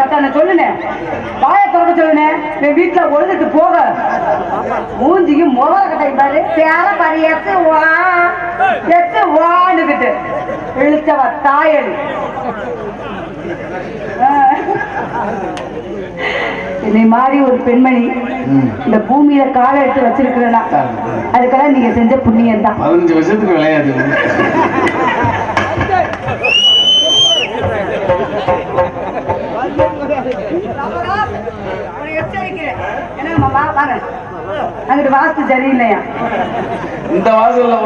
நான் சொல்லுனேன் வாய திறக்க சொல்லுனேன் நீ வீட்டுல ஒழுதுட்டு போக. மூஞ்சிக்கு முகர கட்டை பாரு. பேர பாரு எத்து வா. எத்து வாண்டுகிட்டு இழுத்தவ தாயடி ஆ. என்னை மாதிரி ஒரு பெண்மணி இந்த பூமியில காலை எடுத்து வச்சிருக்கிறேன்னா அதுக்கெல்லாம் நீங்க செஞ்ச புண்ணியம் தான் பதினஞ்சு வருஷத்துக்கு விளையாது. அங்கிட்டு வாஸ்து சரியில்லையா? இந்த வாசல்ல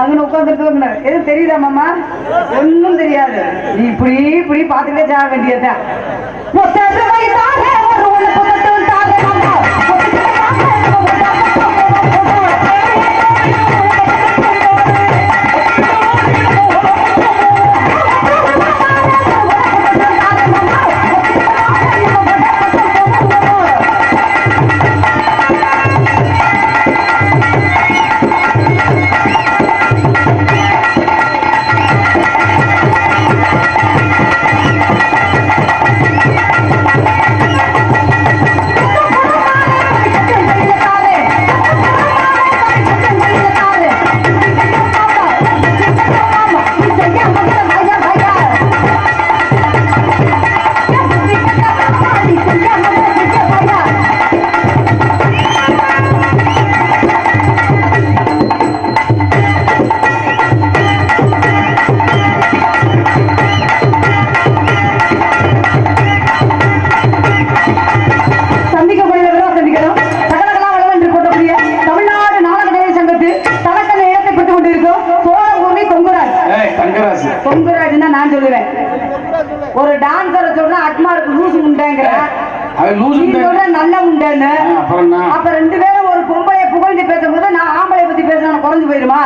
அங்கே உட்காந்துட்டு எதுவும் தெரியுதா மாமா? ஒன்றும் தெரியாது. நீ இப்படி இப்படி பார்த்துக்கிட்டே சாக வேண்டியதுதான். அட்மாருக்கு லூசு சொல்ற நல்ல அப்புறம் என்ன? அப்ப ரெண்டு பேரும் ஒரு பொம்பளைய புகழ்ந்து பேசும்போது நான் ஆம்பளை பத்தி பேசுறேன் குறைஞ்சு போயிருமா?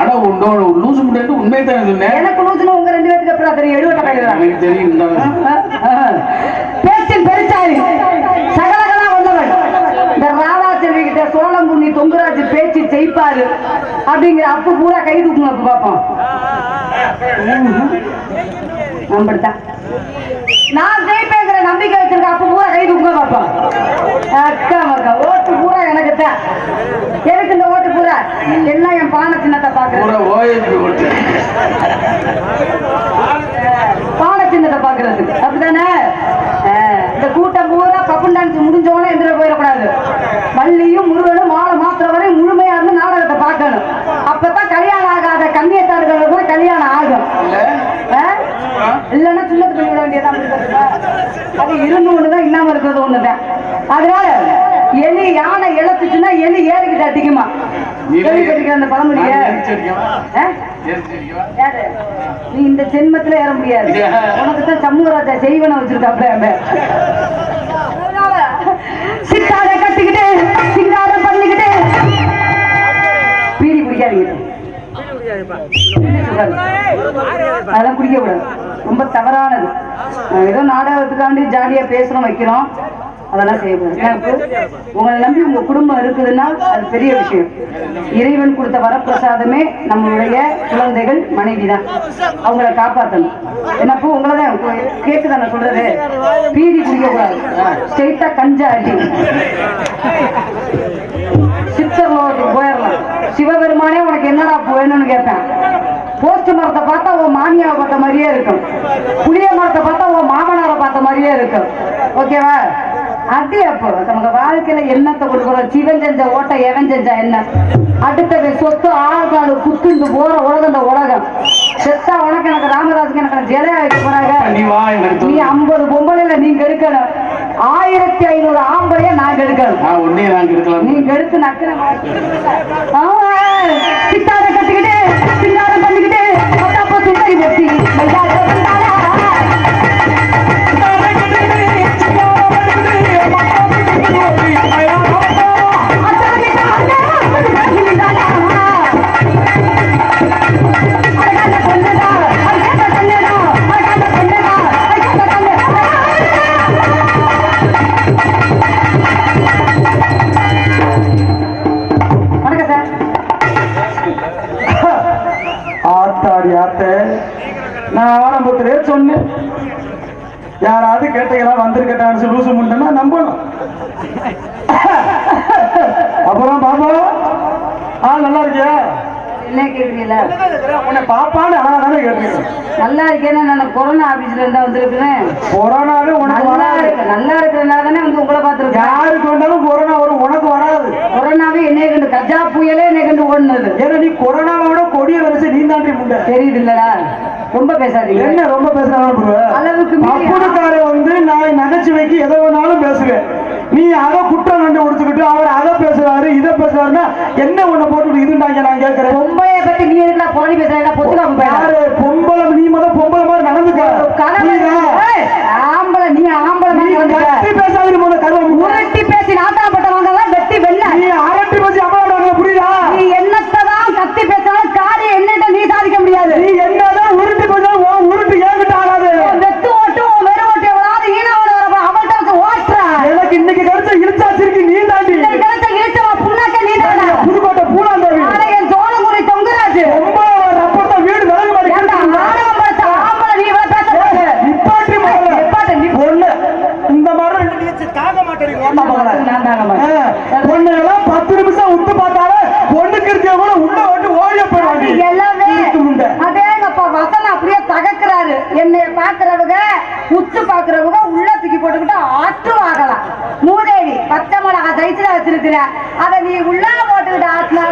ஆனா உன்னோட லூசு முன்னாடி உண்மையை தான் சொன்னேன். எனக்கு லூசுன்னு உங்க ரெண்டு பேருக்கு எப்படி தெரியும்? எழுவட்ட கையில எனக்கு தெரியும் இந்த பேச்சின் பெருச்சாரி சகலகலா வல்லவன். இந்த ராதாச்செல்வி கிட்ட சோழம்புண்ணி தொங்குராஜ் பேச்சு ஜெயிப்பாரு அப்படிங்கிற அப்பு பூரா கை தூக்குங்க அப்ப பாப்போம். நம்படுதான் நான் ஜெயிப்பேங்கிற நம்பிக்கை வச்சிருக்க அப்ப பூரா கை தூக்குங்க பாப்போம் அக்கா மக்கா ஓட்டு பூரா எனக்கு தான். எதுக்கு இந்த ஓட்டு பூரா? எல்லாம் என் பானை சின்னத்தை பாக்குறேன். பானை சின்னத்தை பாக்குறதுக்கு. அப்படிதானே இந்த கூட்டம் பூரா பப்பு டான்ஸ் முடிஞ்சோடனே எந்திர போயிடக்கூடாது. வள்ளியும் வேண்டியதான் அது இருநூறு தான் இல்லாம இருக்கிறது ஒண்ணுதான். அதனால எலி யானை இழத்துச்சுன்னா எலி ஏறிக்கிட்டு அதிகமா கேள்விப்பட்டிருக்கிற அந்த நீ இந்த ஜென்மத்துல ஏற முடியாது. உனக்கு தான் சண்முகராஜா செய்வனை வச்சிருக்காப்ல சித்தார கட்டிக்கிட்டு சிங்காரம் பண்ணிக்கிட்டு பீடி குடிக்காதீங்க. அதெல்லாம் குடிக்க கூடாது ரொம்ப தவறானது. ஏதோ நாடகத்துக்காண்டி ஜாலியா பேசுறோம் வைக்கிறோம். அதெல்லாம் செய்யக்கூடாது உங்களை நம்பி உங்க குடும்பம் இருக்குதுன்னா அது பெரிய விஷயம். இறைவன் கொடுத்த வரப்பிரசாதமே நம்மளுடைய குழந்தைகள் மனைவி தான் அவங்கள காப்பாற்றணும் என்னப்போ உங்களை தான் கேக்குதா நான் சொல்றது? பீதி குடிக்க கூடாது ஸ்ட்ரெயிட்டா கஞ்சா அடி. சித்தர் போயிடலாம். சிவபெருமானே உனக்கு என்னடா வேணும்னு கேட்பேன் போஸ்ட் மரத்தை பார்த்தா உன் மாமியாவை பார்த்த மாதிரியே இருக்கும். புளிய மரத்தை பார்த்தா உன் மாமனாரை பார்த்த மாதிரியே இருக்கும். ஓகேவா அது அப்போ நமக்கு வாழ்க்கையில என்னத்தை கொடுக்குறோம் சிவன் செஞ்ச ஓட்ட எவன் செஞ்சா என்ன? அடுத்த சொத்து ஆழ்காடு குத்துண்டு போற உலகம் இந்த உலகம். செத்தா உனக்கு எனக்கு ராமதாஸுக்கு எனக்கு ஜெலையா வைக்க போறாங்க நீ. ஐம்பது பொம்பளைல நீங்க எடுக்கணும். ஆயிரத்தி ஐநூறு ஆம்பளைய நாங்க எடுக்கணும். நீங்க எடுத்து நக்கின Bây giờ. வந்திருக்கட்டான்னு லூசு முண்டனா நம்பணும். அப்புறம் பாப்பா ஆ நல்லா இருக்கியா? என்ன கேட்குறீங்களா உன்னை பாப்பான்னு ஆனா தானே கேட்டிருக்கேன் நல்லா இருக்கேன்னு நான் கொரோனா ஆபீஸ்ல இருந்தா வந்திருக்கிறேன் கொரோனாவே உனக்கு நல்லா இருக்கு நல்லா தானே வந்து உங்களை பார்த்துருக்கேன். யாருக்கு வந்தாலும் கொரோனா வரும் உனக்கு வராது. கொரோனாவே என்னைய கண்டு கஜா புயலே என்னை கண்டு ஓடுனது. ஏன்னா நீ கொரோனாவோட கொடிய வரிசை நீ தாண்டி முண்டை. தெரியுது இல்லடா ரொம்ப பேசாதீங்க. என்ன ரொம்ப பேசுறாங்க அளவுக்கு அப்புறக்கார வந்து நான் நகைச்சுவைக்கு எதை வேணாலும் பேசுவேன். நீ அதை குற்றம் கண்டு முடிச்சுக்கிட்டு அவர் அதை பேசுறாரு இதை பேசுறாருன்னா என்ன உன்னை போட்டு இதுண்டாங்க நான் கேட்கிறேன். பொம்பளைய பத்தி நீ எதுக்குடா புரணி பேசுறா? பொத்துக்காம யாரு? பொம்பளை நீ முத பொம்பளை மாதிரி நடந்துக்க புரியுதா? ஆம்பளை நீ ஆம்பளை நீ மாதிரி வந்துட்ட. கத்தி பேசாதீங்க முத கருவம் உருட்டி பேசி நாட்டாப்பட்ட வாங்கலாம் வெட்டி வெள்ள நீ அரட்டி பேசி அம்மா புரியுதா நீ என்னத்தை தான் கத்தி பேசினாலும் காரியம் என்னட்ட நீ சாதிக்க முடியாது நீ என்னதான் உருட்டி பேசாலும் உன் உருட்டு ஏங்கிட்ட ஆகாது உன் வெத்து ஓட்டு உன் வெறு ஓட்டு எவ்வளவு ஈனவோட வரப்ப அவள்கிட்ட வந்து ஓட்டுற எனக்கு சைஸ்ல அதை நீ உள்ளா போட்டுக்கிட்ட ஆட்டினா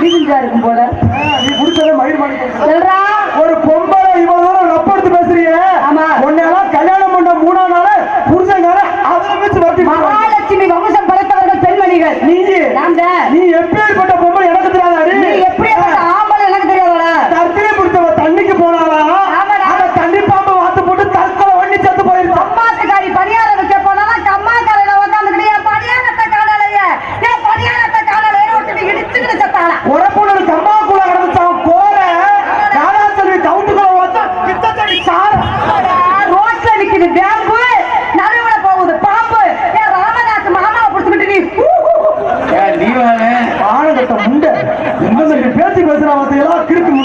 என்ன இருக்கும் போல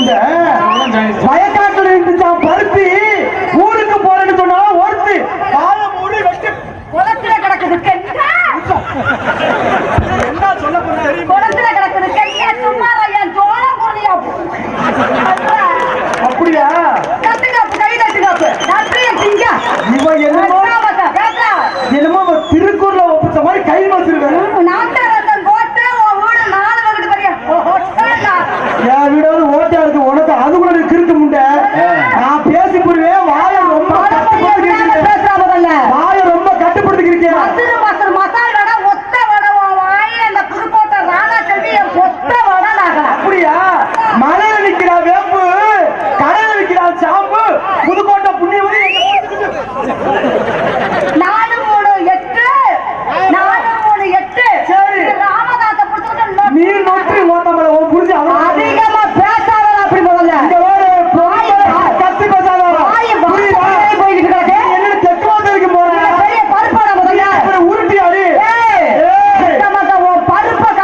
வாங்க